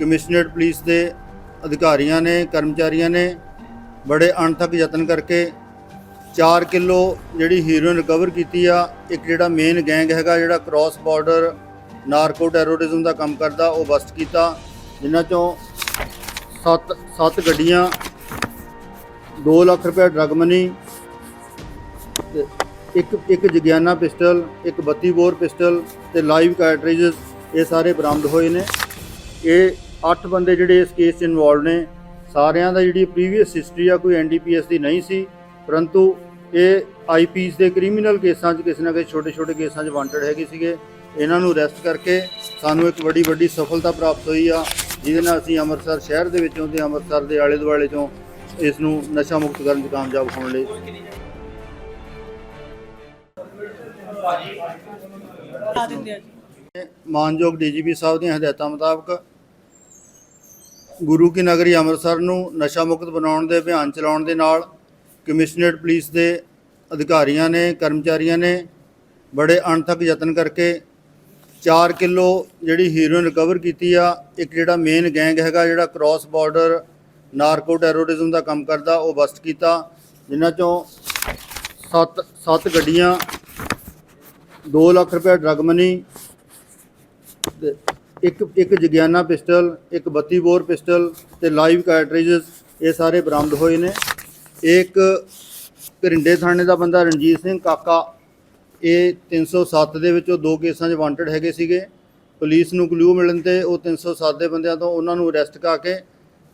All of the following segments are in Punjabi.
ਕਮਿਸ਼ਨਰੇਟ ਪੁਲਿਸ ਦੇ ਅਧਿਕਾਰੀਆਂ ਨੇ, ਕਰਮਚਾਰੀਆਂ ਨੇ ਬੜੇ ਅਣਥੱਕ ਯਤਨ ਕਰਕੇ 4 ਕਿਲੋ ਜਿਹੜੀ ਹੀਰੋਇਨ ਰਿਕਵਰ ਕੀਤੀ ਆ, ਇੱਕ ਜਿਹੜਾ ਮੇਨ ਗੈਂਗ ਹੈਗਾ ਜਿਹੜਾ ਕ੍ਰਾਸ ਬਾਰਡਰ ਨਾਰਕੋ ਟੈਰੋਰਿਜ਼ਮ ਦਾ ਕੰਮ ਕਰਦਾ, ਉਹ ਬਸਟ ਕੀਤਾ, ਜਿਨ੍ਹਾਂ ਚੋਂ 7 7 ਗੱਡੀਆਂ 2 ਲੱਖ ਰੁਪਏ ਡਰਗ ਮਨੀ ਇੱਕ ਇੱਕ ਜਗਿਆਨਾ ਪਿਸਟਲ, ਇੱਕ 32 ਬੋਰ ਪਿਸਟਲ ਤੇ ਲਾਈਵ ਕਾਰਟ੍ਰਿਜਸ ਇਹ ਸਾਰੇ ਬਰਾਮਦ ਹੋਏ ਨੇ। ਇਹ 8 ਬੰਦੇ ਜਿਹੜੇ ਇਸ ਕੇਸ 'ਚ ਇਨਵੋਲਡ ਨੇ ਸਾਰਿਆਂ ਦਾ ਜਿਹੜੀ ਪ੍ਰੀਵੀਅਸ ਹਿਸਟਰੀ ਆ ਕੋਈ ਐਨਡੀਪੀਐਸ ਦੀ ਨਹੀਂ ਸੀ ਪਰੰਤੂ ਇਹ ਆਈਪੀਸ ਦੇ ਕ੍ਰਿਮੀਨਲ ਕੇਸਾਂ 'ਚ ਕਿਸੇ ਨਾ ਕਿਸੇ ਛੋਟੇ-ਛੋਟੇ ਕੇਸਾਂ 'ਚ ਵਾਂਟਡ ਹੈਗੇ ਸੀਗੇ। ਇਹਨਾਂ ਨੂੰ ਅਰੈਸਟ ਕਰਕੇ ਸਾਨੂੰ ਇੱਕ ਵੱਡੀ ਵੱਡੀ ਸਫਲਤਾ ਪ੍ਰਾਪਤ ਹੋਈ ਆ ਜਿਹਦੇ ਨਾਲ ਅਸੀਂ ਅੰਮ੍ਰਿਤਸਰ ਸ਼ਹਿਰ ਦੇ ਵਿੱਚੋਂ ਤੇ ਅੰਮ੍ਰਿਤਸਰ ਦੇ ਆਲੇ ਦੁਆਲੇ ਚੋਂ ਇਸ ਨੂੰ ਨਸ਼ਾ ਮੁਕਤ ਕਰਨ 'ਚ ਕਾਮਯਾਬ ਹੋਣ ਲਈ। ਮਾਨਯੋਗ ਡੀਜੀਪੀ ਸਾਹਿਬ ਦੀਆਂ ਹਦਾਇਤਾਂ ਮੁਤਾਬਕ ਗੁਰੂ ਕੀ ਨਗਰੀ ਅੰਮ੍ਰਿਤਸਰ ਨੂੰ ਨਸ਼ਾ ਮੁਕਤ ਬਣਾਉਣ ਦੇ, ਅਭਿਆਨ ਚਲਾਉਣ ਦੇ ਨਾਲ ਕਮਿਸ਼ਨਰੇਟ ਪੁਲਿਸ ਦੇ ਅਧਿਕਾਰੀਆਂ ਨੇ, ਕਰਮਚਾਰੀਆਂ ਨੇ ਬੜੇ ਅਣਥੱਕ ਯਤਨ ਕਰਕੇ 4 ਕਿਲੋ ਜਿਹੜੀ ਹੀਰੋਇਨ ਰਿਕਵਰ ਕੀਤੀ ਆ। ਇੱਕ ਜਿਹੜਾ ਮੇਨ ਗੈਂਗ ਹੈਗਾ, ਜਿਹੜਾ ਕ੍ਰਾਸ ਬਾਰਡਰ ਨਾਰਕੋ ਟੈਰੋਰਿਜ਼ਮ ਦਾ ਕੰਮ ਕਰਦਾ, ਉਹ ਬਸਟ ਕੀਤਾ, ਜਿਨ੍ਹਾਂ ਚੋਂ 7 7 ਗੱਡੀਆਂ 2 ਲੱਖ ਰੁਪਏ ਡਰਗ ਮਨੀ ਤੇ ਇੱਕ ਇੱਕ ਜਗਿਆਨਾ ਪਿਸਟਲ, ਇੱਕ 32 ਬੋਰ ਪਿਸਟਲ ਤੇ ਲਾਈਵ ਕਾਰਟ੍ਰਿਜਸ ਇਹ ਸਾਰੇ ਬਰਾਮਦ ਹੋਏ ਨੇ। ਇੱਕ ਘਰਿੰਡੇ ਥਾਣੇ ਦਾ ਬੰਦਾ ਰਣਜੀਤ ਸਿੰਘ ਕਾਕਾ, ਇਹ 307 ਦੇ ਵਿੱਚੋਂ ਦੋ ਕੇਸਾਂ 'ਚ ਵਾਂਟਡ ਹੈਗੇ ਸੀਗੇ। ਪੁਲਿਸ ਨੂੰ ਕਲੂ ਮਿਲਣ ਤੇ ਉਹ 307 ਦੇ ਬੰਦਿਆਂ ਤੋਂ ਉਹਨਾਂ ਨੂੰ ਅਰੈਸਟ ਕਰਕੇ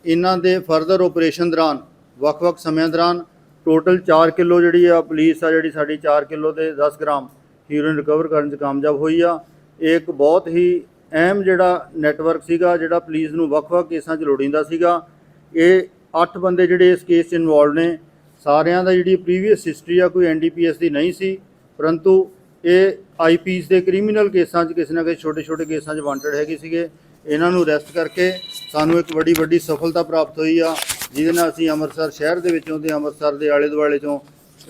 ਇਹਨਾਂ ਦੇ ਫਰਦਰ ਆਪਰੇਸ਼ਨ ਦੌਰਾਨ, ਵੱਖ-ਵੱਖ ਸਮਿਆਂ ਦੌਰਾਨ ਟੋਟਲ 4 ਕਿਲੋ ਜਿਹੜੀ ਆ ਪੁਲਿਸ ਆ ਜਿਹੜੀ ਸਾਡੀ 4 ਕਿਲੋ ਤੇ 10 ਗ੍ਰਾਮ ਹੀਰੋਇਨ ਰਿਕਵਰ ਕਰਨ 'ਚ ਕਾਮਯਾਬ ਹੋਈ ਆ। ਇਹ ਇੱਕ ਬਹੁਤ ਹੀ ਅਹਿਮ ਜਿਹੜਾ ਨੈਟਵਰਕ ਸੀਗਾ ਜਿਹੜਾ ਪੁਲਿਸ ਨੂੰ ਵੱਖ-ਵੱਖ ਕੇਸਾਂ 'ਚ ਲੋੜੀਂਦਾ ਸੀਗਾ ਇਹ 8 ਬੰਦੇ ਜਿਹੜੇ ਇਸ ਕੇਸ 'ਚ ਇਨਵੋਲਡ ਨੇ ਸਾਰਿਆਂ ਦਾ ਜਿਹੜੀ ਪ੍ਰੀਵੀਅਸ ਹਿਸਟਰੀ ਆ ਕੋਈ ਐਨਡੀਪੀਐਸ ਦੀ ਨਹੀਂ ਸੀ ਪਰੰਤੂ ਇਹ ਆਈਪੀਸ ਦੇ ਕ੍ਰਿਮੀਨਲ ਕੇਸਾਂ 'ਚ ਕਿਸੇ ਨਾ ਕਿਸੇ ਛੋਟੇ-ਛੋਟੇ ਕੇਸਾਂ 'ਚ ਵਾਂਟਡ ਹੈਗੇ ਸੀਗੇ। ਇਹਨਾਂ ਨੂੰ ਅਰੈਸਟ ਕਰਕੇ ਸਾਨੂੰ ਇੱਕ ਵੱਡੀ ਵੱਡੀ ਸਫਲਤਾ ਪ੍ਰਾਪਤ ਹੋਈ ਆ ਜਿਹਦੇ ਨਾਲ ਅਸੀਂ ਅੰਮ੍ਰਿਤਸਰ ਸ਼ਹਿਰ ਦੇ ਵਿੱਚੋਂ ਤੇ ਅੰਮ੍ਰਿਤਸਰ ਦੇ ਆਲੇ ਦੁਆਲੇ ਚੋਂ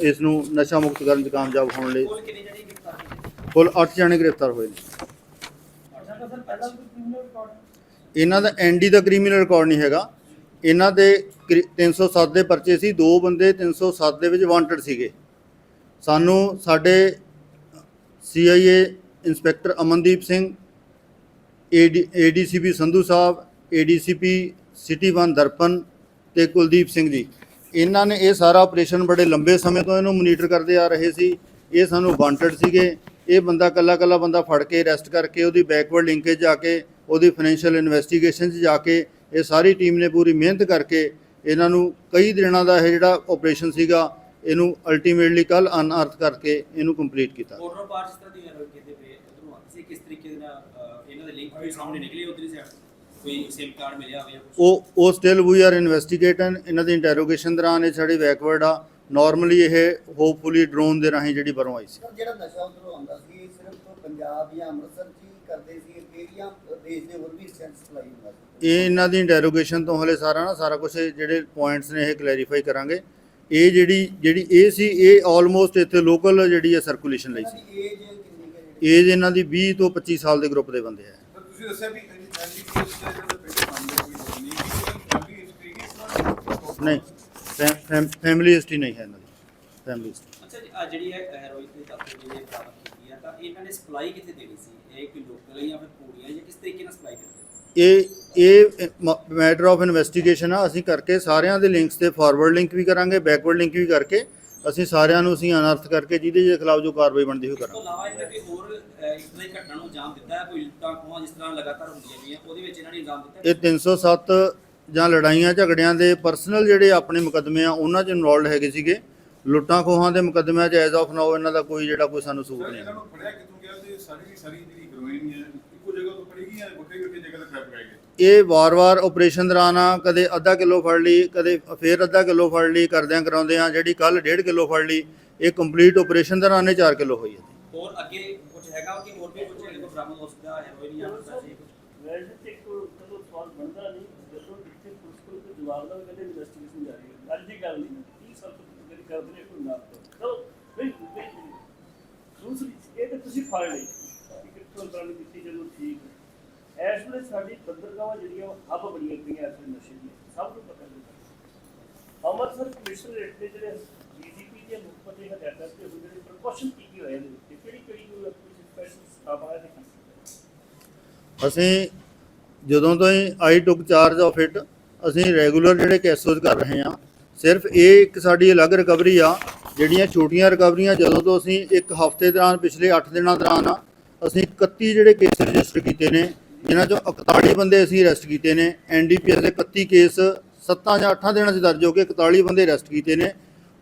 ਇਸ ਨੂੰ ਨਸ਼ਾ ਮੁਕਤ ਕਰਨ 'ਚ ਕਾਮਯਾਬ ਹੋਣ ਲਈ ਕੋਲ ਕਿੰਨੀ ਜਣੀ ਗ੍ਰਿਫਤਾਰ ਕੀਤੀ ਕੁੱਲ 8 ਜਣੇ ਗ੍ਰਿਫਤਾਰ ਹੋਏ ਨੇ। ਪਹਿਲਾਂ ਵੀ ਕ੍ਰਿਮੀਨਲ ਰਿਕਾਰਡ ਇਹਨਾਂ ਦਾ ਐਨਡੀ ਦਾ ਕ੍ਰਿਮੀਨਲ ਰਿਕਾਰਡ ਨਹੀਂ ਹੈਗਾ। ਇਹਨਾਂ ਦੇ ਕ੍ਰਿ- 307 ਦੇ ਪਰਚੇ ਸੀ। ਦੋ ਬੰਦੇ 307 ਦੇ ਵਿੱਚ ਵਾਂਟਡ ਸੀਗੇ। ਸਾਨੂੰ ਸਾਡੇ CIA inspector Amandeep Singh ADCP Sandhu Sahib ADCP city one Darpan ਤੇ ਕੁਲਦੀਪ ਸਿੰਘ ਜੀ। ਇਹਨਾਂ ਨੇ ਇਹ ਸਾਰਾ ਆਪਰੇਸ਼ਨ ਬੜੇ ਲੰਬੇ ਸਮੇਂ ਤੋਂ ਇਹਨੂੰ ਮੋਨੀਟਰ ਕਰਦੇ ਆ ਰਹੇ ਸੀ। ਇਹ ਸਾਨੂੰ ਵਾਂਟਡ ਸੀਗੇ। ਇਹ ਬੰਦਾ ਕੱਲਾ ਕੱਲਾ ਬੰਦਾ ਫੜ ਕੇ ਅਰੈਸਟ ਕਰਕੇ ਉਹਦੀ ਬੈਕਵਰਡ ਲਿੰਕੇਜ ਜਾ ਕੇ ਉਹਦੀ ਫਾਈਨੈਂਸ਼ੀਅਲ ਇਨਵੈਸਟੀਗੇਸ਼ਨ 'ਚ ਜਾ ਕੇ ਇਹ ਸਾਰੀ ਟੀਮ ਨੇ ਪੂਰੀ ਮਿਹਨਤ ਕਰਕੇ ਇਹਨਾਂ ਨੂੰ ਕਈ ਦਿਨਾਂ ਦਾ ਇਹ ਜਿਹੜਾ ਆਪਰੇਸ਼ਨ ਸੀਗਾ ਇਹਨੂੰ ਅਲਟੀਮੇਟਲੀ ਕੱਲ ਅਨਅਰਥ ਕਰਕੇ ਇਹਨੂੰ ਕੰਪਲੀਟ ਕੀਤਾ। ਕੋਰਨਰ ਪਾਰ ਜਿਸ ਤਰ੍ਹਾਂ ਦੀ ਗੱਲ ਕਹਿੰਦੇ ਪਏ ਉਧਰੋਂ ਆਉਂਦੇ ਸੀ ਕਿਸ ਤਰੀਕੇ ਦੇ ਨਾਲ ਅਹ, ਇਹਨਾਂ ਦੇ ਲਿੰਕ ਵੀ ਸਾਹਮਣੇ ਨਿਕਲੇ ਉਧਰੀ ਸਾਈਡ ਕੋਈ ਸਿਮ ਕਾਰਡ ਮਿਲਿਆ ਹੋਵੇ? ਉਹ ਉਹ ਸਟਿਲ ਵੀ ਆਰ ਇਨਵੈਸਟੀਗੇਟਨ ਇਹਨਾਂ ਦੀ ਇੰਟਰੋਗੇਸ਼ਨ ਦੌਰਾਨ ਇਹ ਸਾਡੀ ਬੈਕਵਰਡ ਆ। ਨਾਰਮਲੀ ਇਹ ਹੋਪਫੁਲੀ ਡਰੋਨ ਦੇ ਰਾਹੀਂ ਜਿਹੜੀ ਬਰੋਂ ਆਈ ਸੀ ਸਰ ਜਿਹੜਾ ਨਸ਼ਾ ਉਧਰੋਂ ਆਉਂਦਾ ਸੀ ਇਹ ਸਿਰਫ ਪੰਜਾਬ ਜਾਂ ਅੰਮ੍ਰਿਤਸਰ 'ਚ ਹੀ ਕਰਦੇ ਸੀ ਕਿਹੜੀਆਂ ਦੇਸ਼ ਦੇ ਹੋਰ ਵੀ ਸੈਂਸ ਸਪਲਾਈ ਹੁੰਦਾ ਸੀ ਇਹ ਇਹਨਾਂ ਦੀ ਇੰਟਰੋਗੇਸ਼ਨ ਤੋਂ ਹਲੇ ਸਾਰਾ ਨਾ ਸਾਰਾ ਕੁਝ ਜਿਹੜੇ ਪੁਆਇੰਟਸ ਨੇ ਇਹ ਕਲੈਰੀਫਾਈ ਕਰਾਂਗੇ ਇਹ ਜਿਹੜੀ ਜਿਹੜੀ ਇਹ ਸੀ ਇਹ ਆਲਮੋਸਟ ਇੱਥੇ ਲੋਕਲ ਜਿਹੜੀ ਹੈ ਸਰਕੂਲੇਸ਼ਨ ਲਈ ਸੀ ਏਜ ਇਹਨਾਂ ਦੀ 20 ਤੋਂ 25 ਸਾਲ ਦੇ ਗਰੁੱਪ ਦੇ ਬੰਦੇ ਆ ਪਰ ਤੁਸੀਂ ਦੱਸਿਆ ਵੀ ਐਨਡੀਪੀਐਸ ਦਾ ਜਿਹੜਾ ਪਹਿਲੇ ਮਾਮਲੇ ਕੋਈ ਨਹੀਂ ਫੈਮਿਲੀ ਹਿਸਟਰੀ ਨਹੀਂ ਹੈ ਇਹਨਾਂ ਦੀ। ਫੈਮਿਲੀ ਹਿਸਟਰੀ ਅੱਛਾ ਜੀ ਆਹ ਜਿਹੜੀ ਹੈ ਹੈਰੋਇਨ ਦੀ ਤੱਤ ਜਿਹੜੇ ਪ੍ਰਾਪਤ ਕੀਤੀ ਆ ਤਾਂ ਇਹਨਾਂ ਨੇ ਸਪਲਾਈ ਕਿੱਥੇ ਦੇਣੀ ਸੀ? ਇਹ ਕੋਈ ਲੋਕਲ ਜਾਂ ਫਿਰ ਪੂੜੀਆਂ ਜਾਂ ਕਿਸ ਤਰੀਕੇ ਨਾਲ ਸਪਲਾਈ ਕਰਦੇ ਇਹ ਇਹ ਮੈਟਰ ਆਫ ਇਨਵੈਸਟੀਗੇਸ਼ਨ ਆ। ਅਸੀਂ ਕਰਕੇ ਸਾਰਿਆਂ ਦੇ ਲਿੰਕਸ ਤੇ ਫਾਰਵਰਡ ਲਿੰਕ ਵੀ ਕਰਾਂਗੇ ਬੈਕਵਰਡ ਲਿੰਕ ਵੀ ਕਰਕੇ ਅਸੀਂ ਸਾਰਿਆਂ ਨੂੰ ਅਸੀਂ ਅਨਰਥ ਕਰਕੇ ਜਿਹਦੇ ਦੇ ਖਿਲਾਫ ਜੋ ਕਾਰਵਾਈ ਬਣਦੀ ਹੋਈ ਇਸ ਤੋਂ ਕਰਾਂਗੇ। ਇਲਾਵਾ ਇਹਨਾਂ ਕੋਈ ਹੋਰ ਇਸ ਤਰ੍ਹਾਂ ਦੀ ਘਟਨਾ ਨੂੰ ਅੰਜਾਮ ਦਿੱਤਾ ਹੈ ਕੋਈ ਲੁੱਟਾਂ ਖੋਹਾਂ ਜਿਸ ਤਰ੍ਹਾਂ ਲਗਾਤਾਰ ਹੁੰਦੀਆਂ ਪਈਆਂ ਉਹਦੇ ਵਿੱਚ ਇਹਨਾਂ ਨੇ ਅੰਜਾਮ ਦਿੱਤਾ? ਇਹ 307 ਜਾਂ ਲੜਾਈਆਂ ਝਗੜਿਆਂ ਦੇ ਪਰਸਨਲ ਜਿਹੜੇ ਆਪਣੇ ਮੁਕੱਦਮੇ ਆ ਉਹਨਾਂ 'ਚ ਇਨਵੋਲਡ ਹੈਗੇ ਸੀਗੇ ਲੁੱਟਾਂ ਖੋਹਾਂ ਦੇ ਮੁਕੱਦਮਿਆਂ 'ਚ ਐਜ਼ ਆਫ ਨਾਓ ਇਹਨਾਂ ਦਾ ਕੋਈ ਜਿਹੜਾ ਕੋਈ ਸਾਨੂੰ ਸੂਟ ਨਹੀਂ ਇਹਨਾਂ ਨੂੰ ਫੜਿਆ ਕਿੱਥੋਂ ਗਿਆ ਤੇ ਸਾਰੀ ਦੀ ਸਾਰੀ ਜਿਹੜੀ ਹੈਰੋਇਨ ਹੈ ਇੱਕੋ ਜਗ੍ਹਾ ਤੋਂ ਫੜੀ ਗਈ ਜਾਂ ਵੱਖਰੀ ਵੱਖਰੀ ਜਗ੍ਹਾ ਤੇ ਟ੍ਰੈਪ ਕਰਾਈ ਗਈ ਇਹ ਵਾਰ-ਵਾਰ ਆਪਰੇਸ਼ਨ ਦੌਰਾਨ ਆ ਕਦੇ ਅੱਧਾ ਕਿਲੋ ਫੜ ਲਈ ਕਦੇ ਫੇਰ ਅੱਧਾ ਕਿਲੋ ਫੜ ਲਈ ਕਰਦਿਆਂ ਕਰਾਉਂਦੇ ਆ ਜਿਹੜੀ ਕੱਲ 1.5 ਕਿਲੋ ਫੜ ਲਈ ਇਹ ਕੰਪਲੀਟ ਆਪਰੇਸ਼ਨ ਦੌਰਾਨ ਇਹ 4 ਕਿਲੋ ਹੋਈ ਹੈ ਹੋਰ ਅੱਗੇ ਕੁਝ ਹੈਗਾ ਕਿ ਹੋਰ ਵੀ ਕੁਝ ਇਹਦੇ ਕੋਲ ਬਰਾਮਦ ਹੋ ਸਕਦਾ ਹੈਰੋਇਨ ਜਾਂ ਕੁਛ ਐਸੀ ਕੁਛ? ਵੈਸੇ ਤੇ ਕੋਈ ਕਦੋਂ ਸਵਾਲ ਬਣਦਾ ਨਹੀਂ ਜਦੋਂ ਜਿੱਥੇ ਪੁਲਿਸ ਕੋਲ ਕੋਈ ਜਵਾਬ ਦਾ ਕਦੇ ਇਨਵੈਸਟੀਗੇਸ਼ਨ ਜਾਰੀ ਹੈ। ਅੱਜ ਦੀ ਗੱਲ ਨਹੀਂ 30 ਸਾਲ ਤੋਂ ਤੁਸੀਂ ਕਦੀ ਕਰਦੇ ਨੇ, ਕੋਈ ਨਾ ਚਲੋ, ਨਹੀਂ ਨਹੀਂ ਦੂਸਰੀ ਇਹ ਤਾਂ ਤੁਸੀਂ ਫੜ ਲਈ। ਕਿ ਕਿੱਥੋਂ ਬਰਾਮਦ ਕੀਤੀ, ਜਦੋਂ ਠੀਕ ਹੈ। ਇਸ ਵੇਲੇ ਸਾਡੀ ਬੰਦਰਗਾਹਾਂ ਜਿਹੜੀਆਂ ਉਹ ਹੱਬ ਬਣੀਆਂ ਪਈਆਂ ਇਸ ਵੇਲੇ ਨਸ਼ੇ ਦੀਆਂ। ਸਭ ਨੂੰ ਪਤਾ ਨਹੀਂ ਅੰਮ੍ਰਿਤਸਰ ਕਮਿਸ਼ਨਰੇਟ ਦੇ ਜਿਹੜੇ ਡੀਜੀਪੀ ਦੇ ਮੁੱਖ ਪਤੇ ਹਦਾਇਤਾਂ ਤੇ ਉਹ ਜਿਹੜੇ ਪ੍ਰਕਾਸ਼ਨ ਕੀ ਕੀ ਹੋਏ ਇਹਦੇ ਵਿੱਚ ਕਿਹੜੀ ਕਿਹੜੀ ਕੋਈ ਆਪਣੀ ਸਪੈਸ਼ਲ ਸਟਾਫ ਆਇਆ ਤੇ ਕੀ ਅਸੀਂ ਜਦੋਂ ਤੋਂ ਹੀ I took charge of it ਅਸੀਂ ਰੈਗੂਲਰ ਜਿਹੜੇ ਕੇਸਸ ਕਰ ਰਹੇ ਹਾਂ, ਸਿਰਫ ਇਹ ਇੱਕ ਸਾਡੀ ਅਲੱਗ ਰਿਕਵਰੀ ਆ, ਜਿਹੜੀਆਂ ਛੋਟੀਆਂ ਰਿਕਵਰੀਆਂ ਜਦੋਂ ਤੋਂ ਅਸੀਂ ਇੱਕ ਹਫ਼ਤੇ ਦੌਰਾਨ, ਪਿਛਲੇ 8 ਦਿਨਾਂ ਦੌਰਾਨ ਅਸੀਂ 31 ਜਿਹੜੇ ਕੇਸ ਰਜਿਸਟਰ ਕੀਤੇ ਨੇ, ਜਿਨ੍ਹਾਂ ਚੋਂ 41 ਬੰਦੇ ਅਸੀਂ ਅਰੈਸਟ ਕੀਤੇ ਨੇ ਐਨਡੀਪੀਐਸ ਦੇ 31 ਕੇਸ 7 ਜਾਂ 8 ਦਿਨਾਂ 'ਚ ਦਰਜ ਹੋ ਕੇ 41 ਬੰਦੇ ਅਰੈਸਟ ਕੀਤੇ ਨੇ।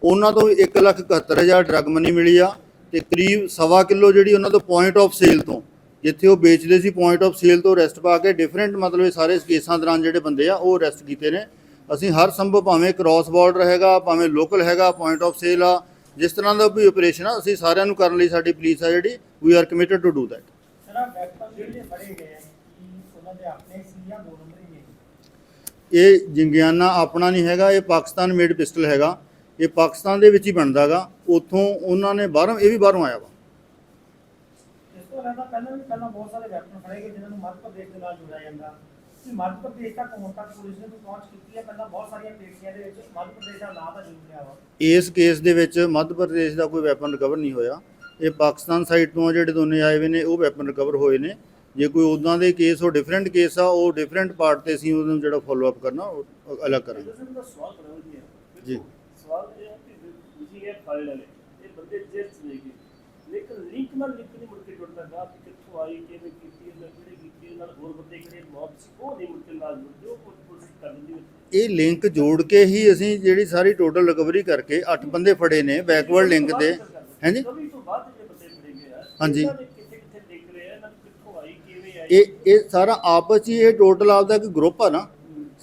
ਉਹਨਾਂ ਤੋਂ 171000 ਡਰੱਗ ਮਨੀ ਮਿਲੀ ਆ, ਤੇ ਕਰੀਬ ਸਵਾ ਕਿਲੋ ਜਿਹੜੀ ਉਹਨਾਂ ਤੋਂ ਪੁਆਇੰਟ ਆਫ ਸੇਲ ਤੋਂ ਜਿੱਥੇ ਉਹ ਵੇਚਦੇ ਸੀ ਪੁਆਇੰਟ ਆਫ ਸੇਲ ਤੋਂ ਅਰੈਸਟ ਪਾ ਕੇ ਡਿਫਰੈਂਟ ਮਤਲਬ ਇਹ ਸਾਰੇ ਕੇਸਾਂ ਦੌਰਾਨ ਜਿਹੜੇ ਬੰਦੇ ਆ ਉਹ ਅਰੈਸਟ ਕੀਤੇ ਨੇ। ਅਸੀਂ ਹਰ ਸੰਭਵ ਭਾਵੇਂ ਕ੍ਰਾਸ ਬਾਰਡਰ ਹੈਗਾ ਭਾਵੇਂ ਲੋਕਲ ਹੈਗਾ ਪੁਆਇੰਟ ਆਫ ਸੇਲ ਆ ਜਿਸ ਤਰ੍ਹਾਂ ਦਾ ਵੀ ਆਪਰੇਸ਼ਨ ਆ ਅਸੀਂ ਸਾਰਿਆਂ ਨੂੰ ਕਰਨ ਲਈ ਸਾਡੀ ਪੁਲਿਸ ਆ ਜਿਹੜੀ we are committed to do that ਇਹ ਜਿੰਗਿਆਨਾ ਆਪਣਾ ਨਹੀਂ ਹੈਗਾ ਇਹ ਪਾਕਿਸਤਾਨ ਮੇਡ ਪਿਸਟਲ ਹੈਗਾ। ਇਹ ਪਾਕਿਸਤਾਨ ਦੇ ਵਿੱਚ ਹੀ ਬਣਦਾਗਾ ਉੱਥੋਂ ਉਹਨਾਂ ਨੇ ਬਾਹਰੋਂ ਇਹ ਵੀ ਬਾਹਰੋਂ ਆਇਆ ਵਾ। ਇਸ ਤੋਂ ਪਹਿਲਾਂ ਵੀ ਪਹਿਲਾਂ ਬਹੁਤ ਸਾਰੇ ਵੈਪਨ ਫੜੇ ਗਏ ਜਿਨ੍ਹਾਂ ਨੂੰ ਮੱਧ ਪ੍ਰਦੇਸ਼ ਦੇ ਨਾਲ ਜੋੜਿਆ ਜਾਂਦਾ। ਕਿ ਮੱਧ ਪ੍ਰਦੇਸ਼ ਤੱਕ ਹੁਣ ਤੱਕ ਪੁਲਿਸ ਨੇ ਕੋਈ ਪਹੁੰਚ ਕੀਤੀ ਹੈ? ਪਹਿਲਾਂ ਬਹੁਤ ਸਾਰੀਆਂ ਪੇਸ਼ੀਆਂ ਦੇ ਵਿੱਚ ਮੱਧ ਪ੍ਰਦੇਸ਼ ਦਾ ਨਾਂ ਤਾਂ ਜ਼ਰੂਰ ਲਿਆ ਵਾ। ਇਸ ਕੇਸ ਦੇ ਵਿੱਚ ਮੱਧ ਪ੍ਰਦੇਸ਼ ਦਾ ਕੋਈ ਵੈਪਨ ਰਿਕਵਰ ਨਹੀਂ ਹੋਇਆ। ਇਹ ਪਾਕਿਸਤਾਨ ਸਾਈਡ ਤੋਂ ਆ ਜਿਹੜੇ ਦੋਨੇ ਆਏ ਹੋਏ ਨੇ ਉਹ ਵੈਪਨ ਰਿਕਵਰ ਹੋਏ ਨੇ। ਜੇ ਕੋਈ ਉਦਾਂ ਦੇ ਕੇਸ ਉਹ ਡਿਫਰੈਂਟ ਕੇਸ ਆ ਉਹ ਡਿਫਰੈਂਟ ਪਾਰਟ ਤੇ ਅਸੀਂ ਉਹਨੂੰ ਜਿਹੜਾ ਫੋਲੋ ਅਪ ਕਰਨਾ ਉਹ ਅਲੱਗ ਕਰਾਂਗੇ। ਹੈ ਜੀ। ਸਵਾਲ ਇਹ ਹੈ ਕਿ ਤੁਸੀਂ ਇਹ ਫਾਈਲ ਵਾਲੇ ਇਹ ਬੰਦੇ ਜੇਲ੍ਹ ਚ ਗਏ ਲੇਕਿਨ ਲਿੰਕ ਨਾਲ ਲਿੰਕ ਨਹੀਂ ਮੁੜ ਕੇ ਜੁੜਦਾ ਗਾ ਕਿ ਕਿੱਥੋਂ ਆਈ ਕਿਵੇਂ ਕੀਤੀ ਇਹਨਾਂ ਕਿਹੜੇ ਕੀਤੀ ਨਾਲ ਹੋਰ ਬੰਦੇ ਕਿਹੜੇ ਮੌਤ ਸੀ ਉਹ ਨਹੀਂ ਮੁੜ ਕੇ ਨਾਲ ਜੁੜਦੇ ਉਹ ਪੁਲਿਸ ਪੁਲਿਸ ਕਰ ਦਿੰਦੀ ਹੈ ਇਹ ਲਿੰਕ ਜੋੜ ਕੇ ਹੀ ਅਸੀਂ ਜਿਹੜੀ ਸਾਰੀ ਟੋਟਲ ਰਿਕਵਰੀ ਕਰਕੇ 8 ਬੰਦੇ ਫੜੇ ਨੇ ਬੈਕਵਰਡ ਲਿੰਕ ਤੇ। ਹਾਂਜੀ ਕਵੀ ਤੋਂ ਬਾਅਦ ਜਿਹੜੇ ਬੰਦੇ ਫੜੇ ਗਏ ਆ ਹਾਂਜੀ। ਇਹਨਾਂ ਦੇ ਕਿੱਥੇ ਕਿੱਥੇ ਲਿੰਕ ਰਹੇ ਆ ਇਹਨਾਂ ਨੂੰ ਕਿੱਥੋਂ ਆਈ ਕਿਵੇਂ ਆਈ? ਇਹ ਇਹ ਸਾਰਾ ਆਪਸ ਹੀ ਇਹ ਟੋਟਲ ਆਪਦਾ ਇੱਕ ਗਰੁੱਪ ਆ ਨਾ।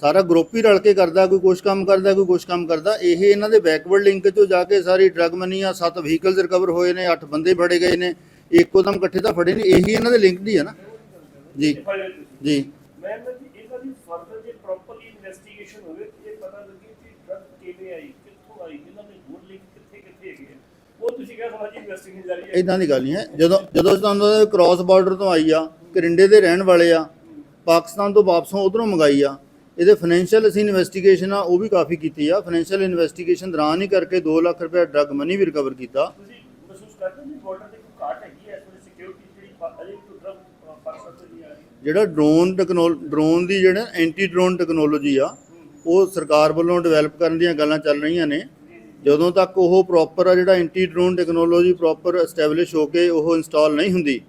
ਸਾਰਾ ਗਰੁੱਪ ਹੀ ਰਲ ਕੇ ਕਰਦਾ ਕੋਈ ਕੁਛ ਕੰਮ ਕਰਦਾ ਕੋਈ ਕੁਛ ਕੰਮ ਕਰਦਾ। ਇਹ ਇਹਨਾਂ ਦੇ ਬੈਕਵਰਡ ਲਿੰਕ 'ਚੋਂ ਜਾ ਕੇ ਸਾਰੀ ਡਰਗ ਮਨੀ ਆ ਸੱਤ ਵਹੀਕਲਸ ਰਿਕਵਰ ਹੋਏ ਨੇ ਅੱਠ ਬੰਦੇ ਫੜੇ ਗਏ ਨੇ ਇੱਕੋ ਦਮ ਇਕੱਠੇ ਤਾਂ ਫੜੇ ਨਹੀਂ ਇਹੀ ਇਹਨਾਂ ਦੇ ਲਿੰਕ ਦੀ ਆ ਨਾ। ਜੀ ਜੀ। ਮੈਂ ਨਾ ਜੀ ਇਹਨਾਂ ਦੀ ਫਰਦਰ ਜੇ ਪ੍ਰੋਪਰਲੀ ਇਨਵੈਸਟੀਗੇਸ਼ਨ ਹੋਵੇ ਤੇ ਇਹ ਪਤਾ ਲੱਗੇ ਕਿ ਡਰਗ ਕਿਵੇਂ ਆਈ ਕਿੱਥੋਂ ਆਈ ਇਹਨਾਂ ਦੇ ਹੋਰ ਲਿੰਕ ਕਿੱਥੇ ਕਿੱਥੇ ਹੈਗੇ ਆ। ਉਹ ਤੁਸੀਂ ਕਿਹਾ ਸਮਾਜੀ ਇਨਵੈਸਟੀਗੇਸ਼ਨ ਜਾਰੀ ਹੈ। ਇਦਾਂ ਦੀ ਗੱਲ ਨਹੀਂ ਹੈ। ਜਦੋਂ ਜਦੋਂ ਤੁਹਾਨੂੰ ਕ੍ਰਾਸ ਬਾਰਡਰ ਤੋਂ ਆਈ ਆ ਕਰਿੰਡੇ ਦੇ ਰਹਿਣ ਵਾਲੇ ਆ ਪਾਕਿਸਤਾਨ ਤੋਂ ਵਾਪਸੋਂ ਉਧਰੋਂ ਮੰਗਾਈ ਆ ਇਹਦੇ ਫਾਈਨੈਂਸ਼ੀਅਲ ਅਸੀਂ ਇਨਵੈਸਟੀਗੇਸ਼ਨ ਆ ਉਹ ਵੀ ਕਾਫੀ ਕੀਤੀ ਆ। ਫਾਈਨੈਂਸ਼ੀਅਲ ਇਨਵੈਸਟੀਗੇਸ਼ਨ ਦੌਰਾਨ ਹੀ ਕਰਕੇ 2 ਲੱਖ ਰੁਪਏ ਡਰਗ ਮਨੀ ਵੀ ਰਿਕਵਰ ਕੀਤਾ। ਤੁਸੀਂ ਮਹਿਸੂਸ ਕਰਦੇ ਹੋ ਬਾਰਡਰ ਤੇ ਕੋਈ ਘਾਟ ਹੈਗੀ ਹੈ? ਇਸ ਵੇਲੇ ਸਿਕਿਉਰਿਟੀ ਜਿਹੜੀ ਪਾ- ਅਜੇ ਵੀ ਕੋਈ ਡਰਗ ਪਾਕਿਸਤਾਨ ਤੋਂ ਨਹੀਂ ਆ ਰਹੀ। ਜਿਹੜਾ ਡਰੋਨ ਡਰੋਨ ਦੀ ਜਿਹੜਾ ਐਂਟੀ ਡਰੋਨ ਟੈਕਨੋਲੋਜੀ ਆ ਉਹ ਸਰਕਾਰ ਵੱਲੋਂ ਡਿਵੈਲਪ ਕਰਨ ਦੀਆਂ ਗੱਲਾਂ ਚੱਲ ਰਹੀਆਂ ਨੇ। ਜਦੋਂ ਤੱਕ ਉਹ ਪ੍ਰੋਪਰ ਆ ਜਿਹੜਾ anti drone technology proper establish ਹੋ ਕੇ ਉਹ ਇੰਸਟਾਲ ਨਹੀਂ ਹੁੰਦੀ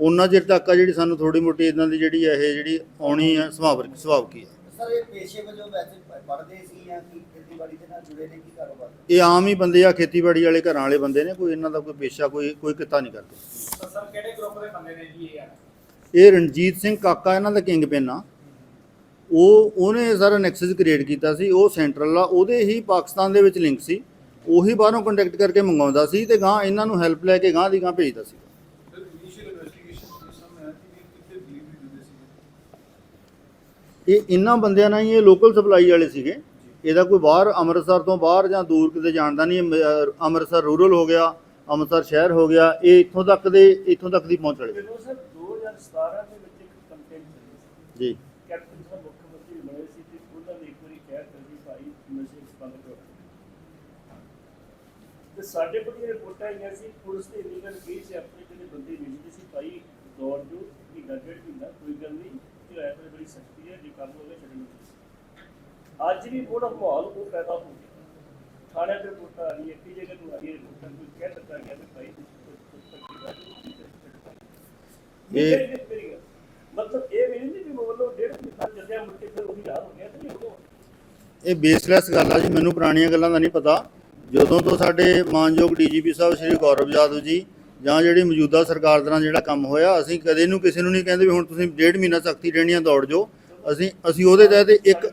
ਉਹਨਾਂ ਚਿਰ ਤੱਕ ਆ ਜਿਹੜੀ ਸਾਨੂੰ ਥੋੜੀ ਮੋਟੀ ਇਦਾਂ ਦੀ ਜਿਹੜੀ ਇਹ ਜਿਹੜੀ ਆਉਣੀ ਆ ਸੁਭਾਵਿਕ ਸੁਭਾਵਿਕ ਹੀ ਆ। ਸਰ ਇਹ ਪੇਸ਼ੇ ਵਜੋਂ ਵੈਸੇ ਪੜ੍ਹਦੇ ਸੀ ਜਾਂ ਕੀ ਖੇਤੀਬਾੜੀ ਦੇ ਨਾਲ ਜੁੜੇ ਨੇ ਕੀ ਕਾਰੋਬਾਰ ਇਹ ਆਮ ਹੀ ਬੰਦੇ ਆ ਖੇਤੀਬਾੜੀ ਵਾਲੇ ਘਰਾਂ ਵਾਲੇ ਬੰਦੇ ਨੇ ਕੋਈ ਇਹਨਾਂ ਦਾ ਕੋਈ ਪੇਸ਼ਾ ਕੋਈ ਕੋਈ ਕਿੱਤਾ ਨਹੀਂ ਕਰਦੇ। ਸਰ ਕਿਹੜੇ ਗਰੁੱਪ ਦੇ ਬੰਦੇ ਨੇ ਜੀ ਇਹ? ਇਹ ਰਣਜੀਤ ਸਿੰਘ ਕਾਕਾ ਇਹਨਾਂ ਦਾ ਕਿੰਗ ਪਿਨ ਆ। ਉਹ ਉਹਨੇ ਸਾਰਾ ਨੈਕਸਸ ਕ੍ਰੀਏਟ ਕੀਤਾ ਸੀ ਉਹ ਸੈਂਟਰਲ ਆ ਉਹਦੇ ਹੀ ਪਾਕਿਸਤਾਨ ਦੇ ਵਿੱਚ ਲਿੰਕ ਸੀ। ਉਹੀ ਬਾਹਰੋਂ ਕੰਟੈਕਟ ਕਰਕੇ ਮੰਗਾਉਂਦਾ ਸੀ ਤੇ ਗਾਂ ਇਹਨਾਂ ਨੂੰ ਹੈਲਪ ਲੈ ਕੇ ਗਾਂ ਦੀ ਗਾਂ ਭੇਜਦਾ ਸੀ ਸਰ ਇਨੀਸ਼ੀਅਲ ਇਨਵੈਸਟੀਗੇਸ਼ਨ ਦੇ ਸਾਹਮਣੇ ਆਇਆ ਕਿ ਇਹ ਕਿੱਥੇ ਡਿਲੀਵਰੀ ਦਿੰਦੇ ਸੀ ਇਹ ਇਹਨਾਂ ਬੰਦਿਆਂ ਨਾਲ ਹੀ ਇਹ ਲੋਕਲ ਸਪਲਾਈ ਵਾਲੇ ਸੀਗੇ। ਇਹਦਾ ਕੋਈ ਬਾਹਰ ਅੰਮ੍ਰਿਤਸਰ ਤੋਂ ਬਾਹਰ ਜਾਂ ਦੂਰ ਕਿਤੇ ਜਾਣਦਾ ਨਹੀਂ ਅੰਮ੍ਰਿਤਸਰ ਰੂਰਲ ਹੋ ਗਿਆ ਅੰਮ੍ਰਿਤਸਰ ਸ਼ਹਿਰ ਹੋ ਗਿਆ ਇਹ ਇੱਥੋਂ ਤੱਕ ਦੇ ਇੱਥੋਂ ਤੱਕ ਦੀ ਪਹੁੰਚ ਵਾਲੇ ਸਰ 2017 ਦੇ ਵਿੱਚ ਇੱਕ ਕੰਪੇਨ ਚੱਲੀ ਜੀ। ਕੈਪਟਨ ਸਾਹਿਬ ਮੁੱਖ ਮੰਤਰੀ ਬਣੇ ਸੀ ਤੇ ਉਹਨਾਂ ਨੇ ਇੱਕ ਵਾਰੀ ਕਹਿ ਦਿੱਤਾ ਭਾਈ ਨਸ਼ੇ ਬੰਦ ਕਰੋ। ਤੇ ਸਾਡੇ ਕੋਲ ਇਹ ਰਿਪੋਰਟਾਂ ਆਈਆਂ ਸੀ ਪੁਲਿਸ ਨੇ ਇੰਨੀ ਗੱਲ ਕਹੀ ਸੀ ਆਪਣੇ ਜਿਹੜੇ ਬੰਦੇ ਮਿਲਦੇ ਸੀ ਭਾਈ ਦੌੜ ਜੋ ਕਿ ਗੱਜੜ ਹੁੰਦਾ ਕੋਈ ਗੱਲ ਨਹੀਂ। ਕਿ ਹੋਇਆ ਤਾਂ ਬੜੀ ਸਖਤੀ ਹੈ ਜੇ ਕੰਮ ਹੋਵੇ ਛੱਡਣ ਅੱਜ ਵੀ ਥੋੜਾ ਮਾਹੌਲ ਉਹ ਪੈਦਾ ਹੋ ਗਿਆ। ਥਾਣੇ ਤੇ ਰਿਪੋਰਟਾਂ ਆ ਰਹੀ ਹੈ ਕਿ ਜਗ੍ਹਾ ਨੂੰ ਆ ਰਹੀ ਹੈ ਰਿਪੋਰਟਾਂ ਕੋਈ ਕਹਿ ਦਿੱਤਾ ਗਿਆ ਕਿ ਭਾਈ ਇਹ- ਮਤਲਬ ਇਹ ਵੀ ਨਹੀਂ ਕਿ ਮਤਲਬ ਡੇਢ ਮਹੀਨਾ ਚੱਲਿਆ ਮੁੜ ਕੇ ਫਿਰ ਉਹੀ ਹਾਲ ਹੋ ਗਿਆ ਤੇ ਨਹੀਂ ਹੋ ਇਹ ਬੇਸਲੈਸ ਗੱਲ ਆ ਜੀ ਮੈਨੂੰ ਪੁਰਾਣੀਆਂ ਗੱਲਾਂ ਦਾ ਨਹੀਂ ਪਤਾ। ਜਦੋਂ ਤੋਂ ਸਾਡੇ ਮਾਨਯੋਗ ਡੀਜੀਪੀ ਸਾਹਿਬ ਸ਼੍ਰੀ ਗੌਰਵ ਯਾਦਵ ਜੀ ਜਾਂ ਜਿਹੜੀ ਮੌਜੂਦਾ ਸਰਕਾਰ ਦੌਰਾਨ ਜਿਹੜਾ ਕੰਮ ਹੋਇਆ ਅਸੀਂ ਕਦੇ ਨੂੰ ਕਿਸੇ ਨੂੰ ਨਹੀਂ ਕਹਿੰਦੇ ਵੀ ਹੁਣ ਤੁਸੀਂ ਡੇਢ ਮਹੀਨਾ ਸਖਤੀ ਰਹਿਣੀਆਂ ਦੌੜ ਜਾਓ ਅਸੀਂ ਅਸੀਂ ਉਹਦੇ ਤਹਿਤ ਇੱਕ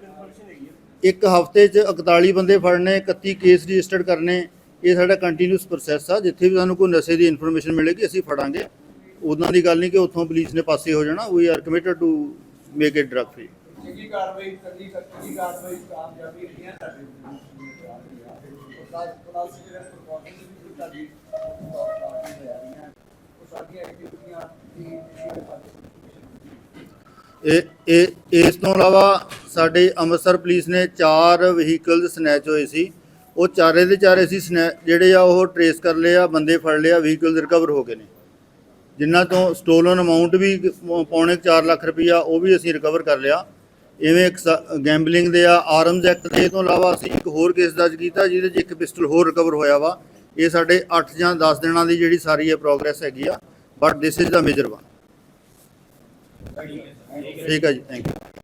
ਇੱਕ ਹਫ਼ਤੇ 'ਚ 41 ਬੰਦੇ ਫੜਨੇ 31 ਕੇਸ ਰਜਿਸਟਰਡ ਕਰਨੇ ਇਹ ਸਾਡਾ ਕੰਟੀਨਿਊਸ ਪ੍ਰੋਸੈਸ ਆ ਜਿੱਥੇ ਵੀ ਸਾਨੂੰ ਕੋਈ ਨਸ਼ੇ ਦੀ ਇਨਫੋਰਮੇਸ਼ਨ ਮਿਲੇਗੀ ਅਸੀਂ ਫੜਾਂਗੇ ਉਹਨਾਂ ਦੀ ਗੱਲ ਨਹੀਂ ਕਿ ਉੱਥੋਂ ਪੁਲਿਸ ਨੇ ਪਾਸੇ ਹੋ ਜਾਣਾ we are committed to make it drug free ਚੰਗੀ ਕਾਰਵਾਈ ਕਰਨੀ ਚੰਗੀ ਕਾਰਵਾਈ ਕਾਮਯਾਬੀ ਰਹੀਆਂ ਸਾਡੇ ਪਲਾਸ ਪਲਾਸ ਜਿਹੜੇ ਪ੍ਰੋਗਰਾਮ ਵੀ ਤੁਹਾਡੀ ਪਾਰਟੀ ਹੋ ਰਹੀਆਂ ਉਹ ਸਾਡੀਆਂ ਐਕਟੀਵਿਟੀਆਂ ਦੀ ਜਿਹੜੀ ਪਾਰਟਿਸਿਪੇਸ਼ਨ ਇਹ ਇਹ, ਇਸ ਤੋਂ ਇਲਾਵਾ ਸਾਡੇ ਅੰਮ੍ਰਿਤਸਰ ਪੁਲਿਸ ਨੇ ਚਾਰ ਵਹੀਕਲ ਸਨੈਚ ਹੋਏ ਸੀ। ਉਹ ਚਾਰੇ ਦੇ ਚਾਰੇ ਸੀ ਸਨੈ ਜਿਹੜੇ ਆ ਉਹ ਟਰੇਸ ਕਰ ਲਏ ਆ, ਬੰਦੇ ਫੜ ਲਿਆ ਵਹੀਕਲ ਰਿਕਵਰ ਹੋ ਗਏ ਨੇ। ਜਿਨ੍ਹਾਂ ਤੋਂ ਸਟੋਲਨ ਅਮਾਉਂਟ ਵੀ ਪ- ਪੌਣੇ 4 ਲੱਖ ਰੁਪਈਆ ਉਹ ਵੀ ਅਸੀਂ ਰਿਕਵਰ ਕਰ ਲਿਆ। ਇਵੇਂ ਇੱਕ ਗੈਂਬਲਿੰਗ ਦੇ ਆ ਆਰਮਜ਼ ਐਕਟ ਦੇ ਤੋਂ ਇਲਾਵਾ ਅਸੀਂ ਇੱਕ ਹੋਰ ਕੇਸ ਦਰਜ ਕੀਤਾ ਜਿਹਦੇ 'ਚ ਇੱਕ ਪਿਸਟਲ ਹੋਰ ਰਿਕਵਰ ਹੋਇਆ ਵਾ। ਇਹ ਸਾਡੇ 8 ਜਾਂ 10 ਦਿਨਾਂ ਦੀ ਜਿਹੜੀ ਸਾਰੀ ਇਹ ਪ੍ਰੋਗਰੈਸ ਹੈਗੀ ਆ but this is the major one ਠੀਕ ਹੈ ਜੀ ਥੈਂਕ ਯੂ